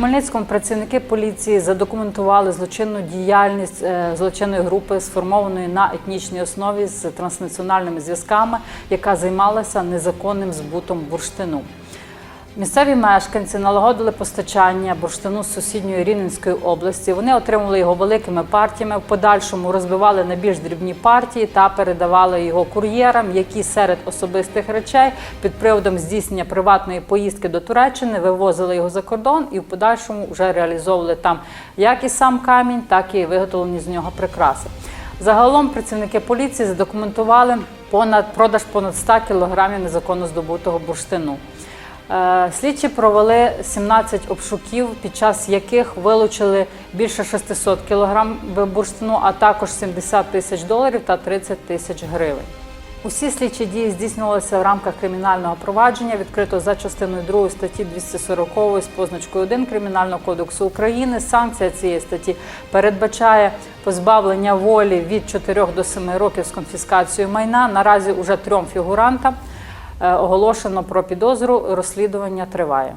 Хмельницькому працівники поліції задокументували злочинну діяльність е, злочинної групи, сформованої на етнічній основі з транснаціональними зв'язками, яка займалася незаконним збутом бурштину. Місцеві мешканці налагодили постачання бурштину з сусідньої Рівненської області. Вони отримали його великими партіями. В подальшому розбивали на більш дрібні партії та передавали його кур'єрам, які серед особистих речей під приводом здійснення приватної поїздки до Туреччини вивозили його за кордон і в подальшому вже реалізовували там як і сам камінь, так і виготовлені з нього прикраси. Загалом працівники поліції задокументували понад продаж понад 100 кілограмів незаконно здобутого бурштину. Е, Слідчі провели 17 обшуків, під час яких вилучили більше 600 кілограм бурштину, а також 70 тисяч доларів та 30 тисяч гривень. Усі слідчі дії здійснювалися в рамках кримінального провадження, відкрито за частиною 2 статті 240 з позначкою 1 Кримінального кодексу України. Санкція цієї статті передбачає позбавлення волі від 4 до 7 років з конфіскацією майна. Наразі уже трьом фігурантам оголошено про підозру. Розслідування триває.